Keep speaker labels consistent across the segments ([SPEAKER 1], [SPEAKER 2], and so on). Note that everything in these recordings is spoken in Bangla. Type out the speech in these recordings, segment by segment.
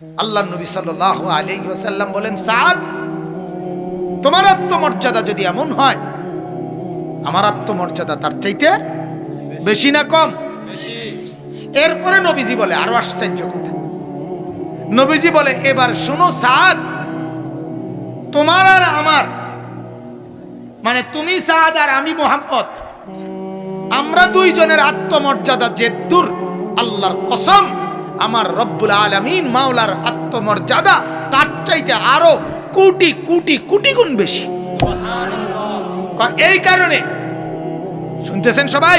[SPEAKER 1] আল্লাহ নবী সাল্লাহ আলী ওসাল্লাম বলেন সাদ তোমার আত্মমর্যাদা যদি এমন হয় আমার আত্মমর্যাদা তার চাইতে বেশি না কম? এরপরে নবীজি বলে আরও আশ্চর্য কথা। নবীজি বলে এবার শোনো সাদ তোমার আর আমার মানে তুমি সাদ আর আমি মোহাম্মদ আমরা দুইজনের আত্মমর্যাদা যে দূর আল্লাহর কসম আমার রব্বুল আলমিন মাওলার আত্মমর্যাদা তার চাইতে আরও কোটি কোটি কোটি গুণ বেশি। এই কারণে। শুনতেছেন সবাই?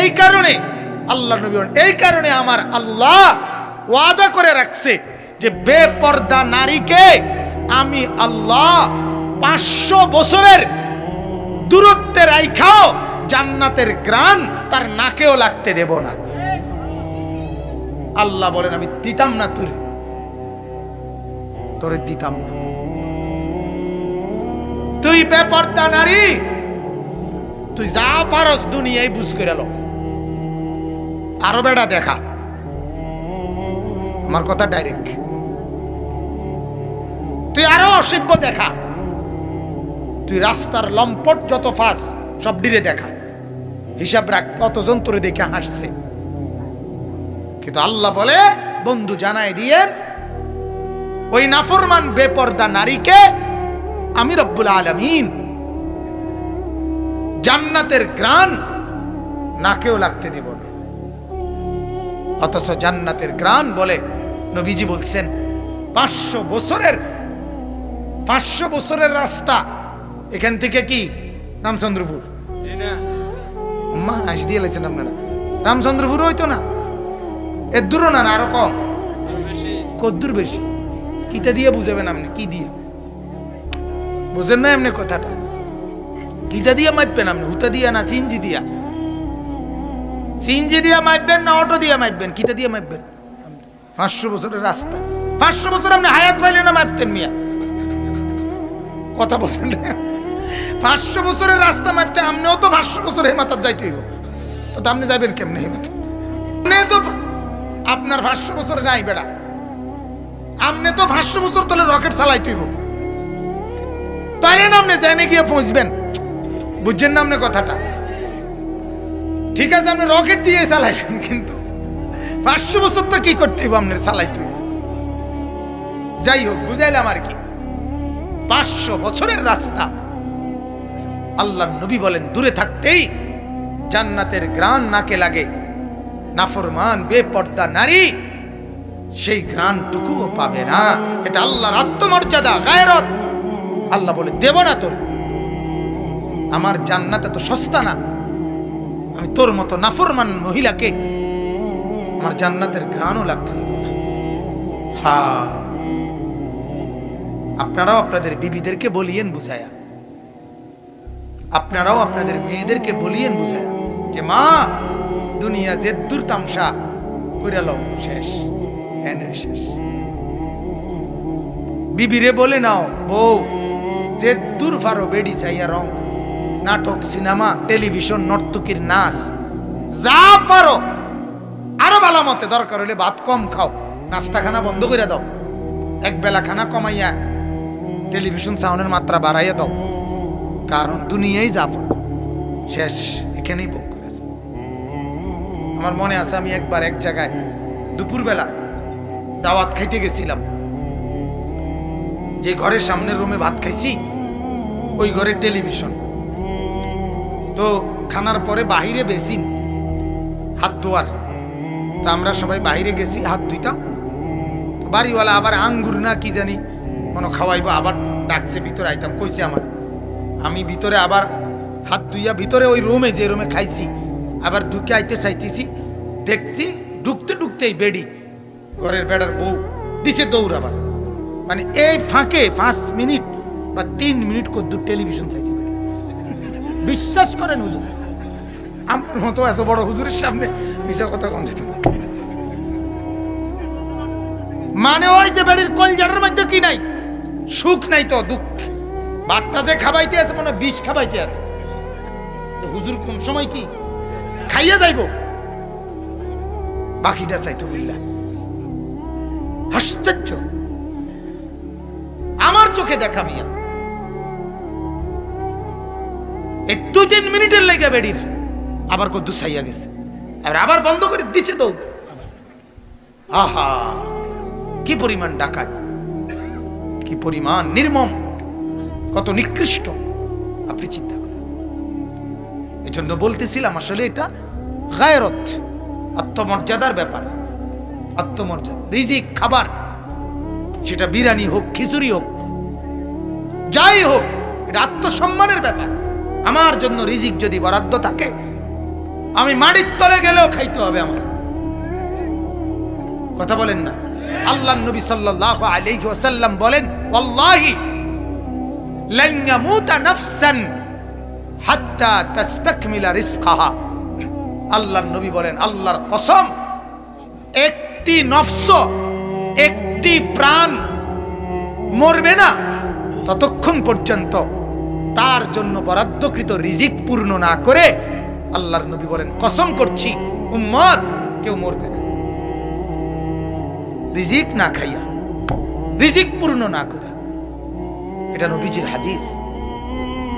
[SPEAKER 1] এই কারণে আল্লাহ নবী এই কারণে আমার আল্লাহ ওয়াদা করে রাখছে যে বেপর্দা নারীকে আমি আল্লাহ পাঁচশো বছরের দূরত্বে রাইখাও জান্নাতের গ্রান তার নাকেও লাগতে দেব না। আল্লাহ বলেন, আমি দিতাম না তোরে। তোরে দিতাম না। তুই বেপর্দা নারী। তুই যা পারস দুনিয়ায় বুঝ করে লো। আরও বেড়া দেখা। আমার কথা ডাইরেক্ট। তুই আরও অসভ্য দেখা। তুই রাস্তার লম্পট যত ফাঁস, সব ডিরে দেখা। হিসাব রাখ, কতজন তোরে দেখে হাসছে। কিন্তু আল্লাহ বলে বন্ধু জানাই দিয়ে ওই নাফরমান বেপর্দা নারীকে আমি রব্বুল আলমিন জান্নাতের গ্রান নাকেও লাগতে দিব না। অথচ জান্নাতের গ্রান বলে নবীজি বলছেন পাঁচশো বছরের পাঁচশো বছরের রাস্তা এখান থেকে কি? রামচন্দ্রপুর। মা হাস দিয়ে লাইছেন আপনারা। রামচন্দ্রপুর হইতো না। এর দূরও না না আরও কম। কদ্দূর বেশি। কিটা দিয়ে বুঝাবেন আপনি কি দিয়ে? বুঝেন না এমনি কথাটা? কিটা দিয়ে মাপবেন আপনি হুতা দিয়া না সিনজি দিয়া? সিনজি দিয়া মাপবেন না অটো দিয়া মাপবেন কিটা দিয়ে মাপবেন পাঁচশো বছরের রাস্তা। পাঁচশো বছর আপনি হায়াত পাইলে না মাপতেন মিয়া? কথা বলছেন না। পাঁচশো বছরের রাস্তা মাপতে আপনিও তো পাঁচশো বছর হেমাতার যাইতে হইব। তো তো আপনি যাবেন কেমনে হেমাতা আপনার পাঁচশো বছরে নাই বেড়া। আপনি তো পাঁচশো বছর তোলে রকেট তাইলে না আপনি জানে গিয়ে পৌঁছবেন? বুঝছেন না আপনি কথাটা? ঠিক আছে আপনি রকেট দিয়ে চালাইবেন কিন্তু। পাঁচশো বছর তো কি করতে হইব আপনার হইব? যাই হোক, বুঝাইলাম আর কি। পাঁচশো বছরের রাস্তা। আল্লাহ নবী বলেন, দূরে থাকতেই জান্নাতের গ্রান নাকে লাগে। নাফরমান, বেপর্দা নারী, সেই গ্রানটুকুও পাবে না। এটা আল্লাহর আত্মমর্যাদা, গায়রত। আল্লাহ বলে, দেব না তোর। আমার জান্নাত এত সস্তা না। আমি তোর মতো নাফরমান মহিলাকে আমার জান্নাতের গ্রানও লাগতে দেব না। হা। আপনারাও আপনাদের বিবিদেরকে বলিয়েন বুঝায়া। আপনারাও আপনাদের মেয়েদেরকে বলিয়েন বুঝায়া যে, মা দুনিয়া যে দূর তামসা, কইরা লও, শেষ, এনে শেষ। বিবিরে বলে নাও, বউ, যে দূর ফারো বেডি চাইয়া রং, নাটক, সিনেমা, টেলিভিশন, নর্তকীর নাচ, যা পারো, আরও ভালো মতে দরকার হলে ভাত কম খাও নাস্তা খানা বন্ধ করে দাও, এক বেলা খানা কমাইয়া টেলিভিশন সাউন্ডের মাত্রা বাড়াইয়া দাও, কারণ দুনিয়াই যাবা শেষ, এখানেই করেছে আমার মনে আছে আমি একবার এক জায়গায় দুপুরবেলা দাওয়াত খাইতে গেছিলাম। যে ঘরের সামনের রুমে ভাত খাইছি, ওই ঘরে টেলিভিশন। তো খানার পরে বাহিরে বেসিন, হাত ধোয়ার। তা আমরা সবাই বাইরে গেছি, হাত ধুইতাম। বাড়িওয়ালা আবার আঙ্গুর না কি জানি, মনে খাওয়াইবো, আবার ডাকছে, ভিতরে আইতাম, কইছে আমার। আমি ভিতরে আবার হাত ধুইয়া ভিতরে ওই রুমে, যে রুমে খাইছি আবার ঢুকে আইতে চাইতেছি, দেখছি ঢুকতে ঢুকতেই বেডি, ঘরের বেড়ার বউ দিছে দৌড় আবার মানে এই ফাঁকে পাঁচ মিনিট বা তিন মিনিট কদ্দুর টেলিভিশন চাইছি বিশ্বাস করেন হুজুর, আমার মতো এত বড় হুজুরের সামনে মিশা কথা কম যেত মানে ওই যে বেড়ির কলজাটার মধ্যে কি নাই? সুখ নাই তো, দুঃখ। বাচ্চা যে খাবাইতে আছে মানে বিষ খাবাইতে আছে। হুজুর কোন সময় কি খাইয়া যাইব। বাকিটা চাইতো বিল্লা আশ্চর্য। আমার চোখে দেখা মিয়া। এই দুই তিন মিনিটের লেগে বেডির আবার কদ্দু সাইয়া গেছে। এবার আবার বন্ধ করে দিচ্ছে তো আহা, কি পরিমাণ ডাকাত। কি পরিমাণ নির্মম। কত নিকৃষ্ট। আপনি চিন্তা এজন্য বলতেছিলাম আসলে এটা গায়রত, আত্মমর্যাদার ব্যাপার। আত্মমর্যাদা, রিজিক, খাবার। সেটা বিরিয়ানি হোক, খিচুড়ি হোক, যাই হোক, এটা আত্মসম্মানের ব্যাপার। আমার জন্য রিজিক যদি বরাদ্দ থাকে, আমি মাটির তলে গেলেও খাইতে হবে আমার। কথা বলেন না। আল্লাহ নবী সাল্লাল্লাহু আলাইহি ওয়াসাল্লাম বলেন, ওয়াল্লাহি লান ইয়ামুতা নাফসান হাত্তা তাস্তাকমিলা রিজকাহা। আল্লাহ নবী বলেন, আল্লাহর কসম, একটি নফস, একটি প্রাণ মরবে না ততক্ষণ পর্যন্ত। তার জন্য বরাদ্দকৃত রিজিক পূর্ণ না করে আল্লাহর নবী বলেন, কসম করছি, উম্মত, কেউ মরবে না। রিজিক না খাইয়া, রিজিক পূর্ণ না করে এটা নবীজির হাদিস।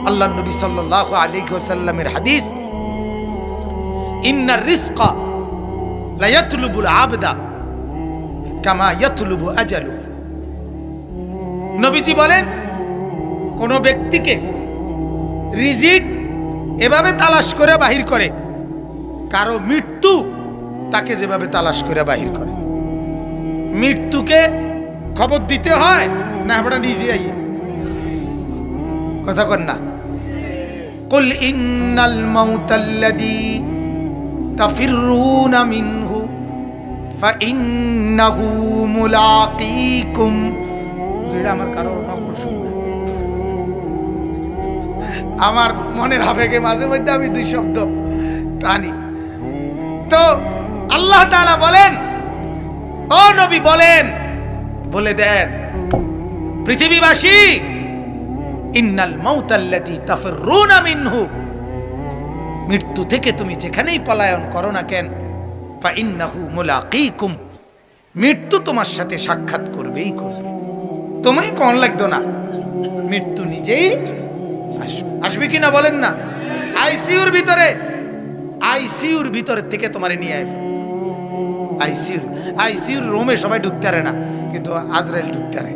[SPEAKER 1] আল্লাহ নবী সাল্লাল্লাহু আলাইহি ওয়াসাল্লামের হাদিস, ইন্নার রিজকা লা ইয়াতলুবুল আবদা কামা ইয়াতলুবু আজালু। নবীজি বলেন, কোন ব্যক্তিকে রিজিক এভাবে তালাশ করে বাহির করে, কারও মৃত্যু তাকে যেভাবে তালাশ করে বাহির করে। মৃত্যুকে খবর দিতে হয়, না, আমরা নিজে আই কথা কর না। قل إن الموت الذي تفرون منه فإنه ملاقيكم যেটা আমার কারো নকল শুনবে আমার মনের আবেগে মাঝে মধ্যে আমি দুই শব্দ টানি তো আল্লাহ তাআলা বলেন ও নবী বলেন বলে দেন পৃথিবীবাসী ইন্নাল মাউতাল্লাযী তাফররুনা মিনহু। মৃত্যু থেকে তুমি যেখানেই পলায়ন করো না কেন, ফা ইন্নাহু মুলাকীকুম। মৃত্যু তোমার সাথে সাক্ষাৎ করবেই করবে। তুমি কোন লাগতো না। মৃত্যু নিজেই আসবে কিনা বলেন না? আইসিইউর ভিতরে আইসিইউর ভিতরে থেকে তোমারে নিয়ে আসবে আইসিইউর আইসিইউর রুমে সবাই ঢুকতে পারে না, কিন্তু আজরাইল ঢুকতে পারে।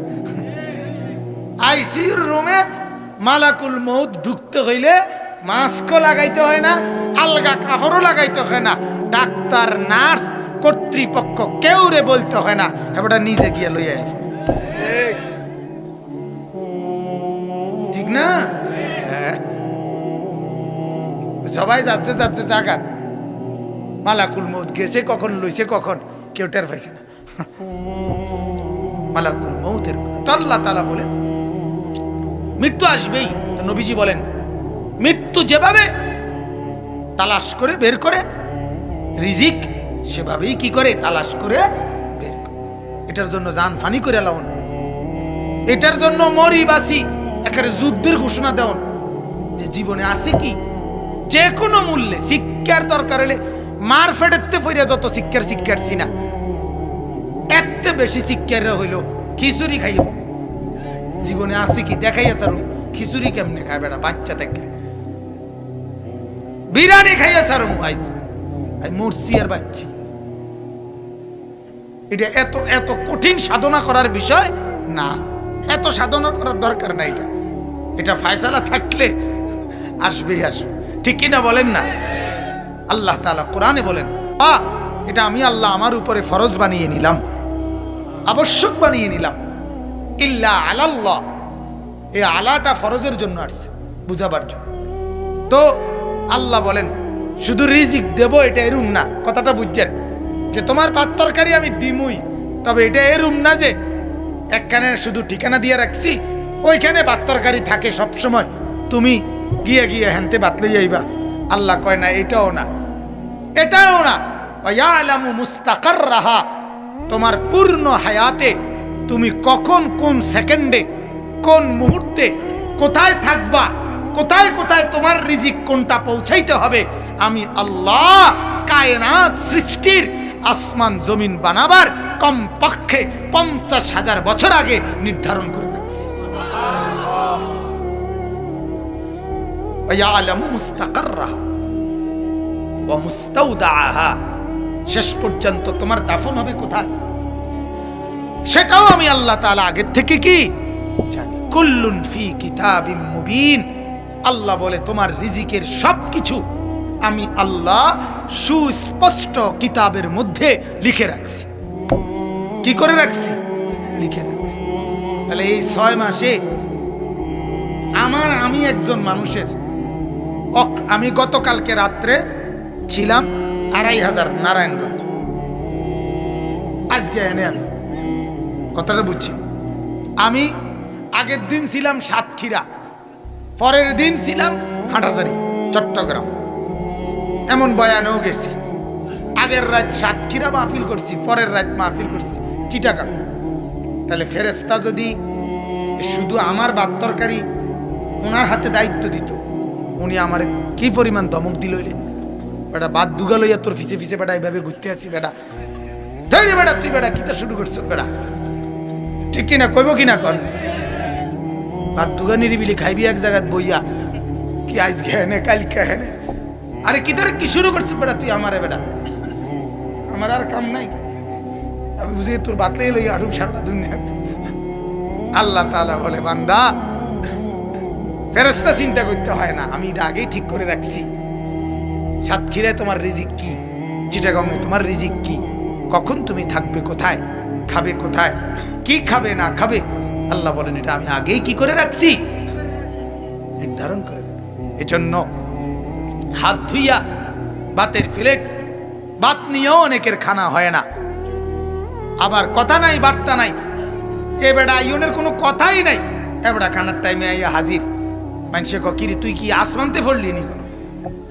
[SPEAKER 1] আইসিইউর রুমে মালাকুল মৌত ঢুকতে হইলে মাস্কও লাগাইতে হয় না, আলগা কাপড়ও লাগাইতে হয় না। ডাক্তার, নার্স, কর্তৃপক্ষ কেউ রে বলতে হয় না এবারটা নিজে গিয়ে লইয়া ঠিক না? হ্যাঁ। সবাই যাচ্ছে যাচ্ছে, জাগাত। মালাকুল মৌত গেছে কখন, লইছে কখন, কেউ টের পাইছে না। মালাকুল মৌতের কথা। তো আল্লাহ বলেন মৃত্যু আসবেই। তো নবীজি বলেন, মৃত্যু যেভাবে তালাশ করে বের করে, রিজিক সেভাবেই কি করে তালাশ করে বের করে? এটার জন্য জান ফানি করে লাউন। এটার জন্য মরি বাসি যুদ্ধের ঘোষণা দেওন। যে জীবনে আছে কি? যে কোনো মূল্যে শিক্ষার দরকার হলে মার ফেটেতে ফইরা যত শিক্ষার শিক্ষার সিনা এত বেশি শিক্ষার হইল খিচুড়ি খাইও। জীবনে আছে কি? দেখাইয়া সারুন খিচুড়ি কেমনে খায় বেড়া বাচ্চা থেকে। বিরিয়ানি খাইয়া সারুন আইজ মরছি আর বাচ্চি। এটা এত এত কঠিন সাধনা করার বিষয় না। এত সাধনা করার দরকার না এটা। এটা ফায়সালা থাকলে আসবেই আসবে। ঠিক কিনা বলেন না? আল্লাহ তাআলা কোরআনে বলেন, আ, এটা আমি আল্লাহ আমার উপরে ফরজ বানিয়ে নিলাম। আবশ্যক বানিয়ে নিলাম। ইল্লা আলাল্লাহ। এই আলাটা ফরজের জন্য আসছে, বুঝাবার জন্য। তো আল্লাহ বলেন, শুধু রিজিক দেব, এটা এরুম না। কথাটা বুঝছেন? যে তোমার ভাত তরকারি আমি দিমুই, তবে এটা এরুম না যে একখানে শুধু ঠিকানা দিয়ে রাখছি, ওইখানে ভাত তরকারি থাকে সবসময়। তুমি গিয়ে গিয়ে হ্যানতে ভাত লই যাইবা আল্লাহ কয়, না, এটাও না। এটাও না। মুস্তাকার রাহা তোমার পূর্ণ হায়াতে তুমি কখন কোন সেকেন্ডে কোন মুহূর্তে কোথায় থাকবা, কোথায় কোথায় তোমার রিজিক কোনটা পৌঁছাইতে হবে, আমি আল্লাহ কায়নাত সৃষ্টির আসমান জমিন বানাবার কমপক্ষে পঞ্চাশ হাজার বছর আগে নির্ধারণ করে রাখছি। শেষ পর্যন্ত তোমার দাফন হবে কোথায়? সেটাও আমি আল্লাহ তাআলা আগের থেকে কি জানি। কুল্লুন ফি কিতাবিম মুবিন। আল্লাহ বলে, তোমার রিজিকের সবকিছু আমি আল্লাহ সুস্পষ্ট কিতাবের মধ্যে লিখে রাখছি। কি করে রাখছি? লিখে রাখছি। তাহলে এই ছয় মাসে আমার, আমি একজন মানুষের আমি গতকালকে রাত্রে ছিলাম আড়াই হাজার নারায়ণগঞ্জ। আজকে এনে আমি কথাটা বুঝছি। আমি আগের দিন ছিলাম সাতক্ষীরা, পরের দিন ছিলাম হাটহাজারি, চট্টগ্রাম। এমন বয়ানেও গেছি। আগের রাত সাতক্ষীরা মাহফিল করছি, পরের রাত মাহফিল করছি, চিটাগাং। তাহলে ফেরেস্তা যদি শুধু আমার বাদ তরকারি ওনার হাতে দায়িত্ব দিত, উনি আমার কি পরিমাণ ধমক দিল বেটা, বাদ দুগা লইয়া তোর ফিসে ফিসে বেটা এইভাবে ঘুরতে আছি বেটা। তাই বেটা, তুই বেটা, কিতা শুরু করছ, বেটা? ঠিক কিনা, কইব কিনা কর ভাত দুগা নিরিবিলি খাইবি এক জায়গায় বইয়া। কি আজ ঘেনে কালকে হেনে? আরে কি তোর কি শুরু করছিস বেটা তুই আমারে, বেটা? আমার আর কাম নাই। আমি বুঝি তোর বাতলাই লইয়া আরুম সারা দুনিয়া আল্লাহ তাআলা বলে, বান্দা ফেরেস্তা চিন্তা করতে হয় না, আমি এটা আগেই ঠিক করে রাখছি। সাতক্ষীরায় তোমার রিজিক কি? চিটাগংয়ে তোমার রিজিক কি? কখন তুমি থাকবে কোথায়? খাবে কোথায়? কি খাবে, না খাবে? আল্লাহ বলেন, এটা আমি আগেই কি করে রাখছি? নির্ধারণ করে এজন্য হাত ধুইয়া বাতের ফিলেট, বাত নিয়েও অনেকের খানা হয় না। আবার কথা নাই, বার্তা নাই। এ বেড়া আইনের কোনো কথাই নাই। এ খানার টাইমে আইয়া হাজির। মানুষে কিরি, তুই কি আসমানতে পড়লি নি কোনো?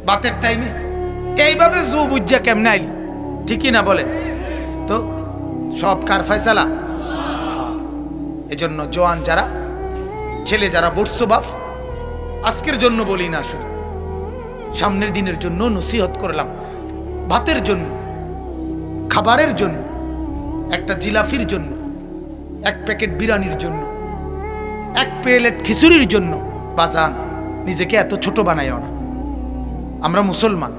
[SPEAKER 1] বাতের টাইমে এইভাবে জু বুঝা কেমনে আইলি? ঠিকই না বলে? তো সব কার ফয়সালা? এজন্য জোয়ান যারা, ছেলে যারা বর্ষ বাপ, আজকের জন্য বলি না শুধু, সামনের দিনের জন্য নসিহত করলাম, ভাতের জন্য, খাবারের জন্য, একটা জিলাফির জন্য, এক প্যাকেট বিরিয়ানির জন্য, এক প্লেট খিচুড়ির জন্য বাজান নিজেকে এত ছোট বানাইও না। আমরা মুসলমান।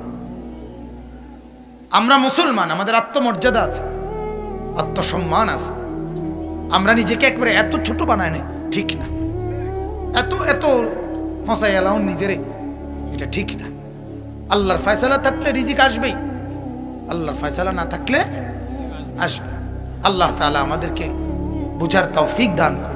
[SPEAKER 1] আমরা মুসলমান, আমাদের আত্মমর্যাদা আছে, আত্মসম্মান আছে। আমরা নিজেকে একবারে এত ছোট বানায় নেই, ঠিক না। এত এত ফসাই এলাম নিজেরে, এটা ঠিক না। আল্লাহর ফয়সালা থাকলে রিজিক আসবেই। আল্লাহর ফয়সালা না থাকলে আসবে। আল্লাহ তালা আমাদেরকে বুঝার তৌফিক দান করে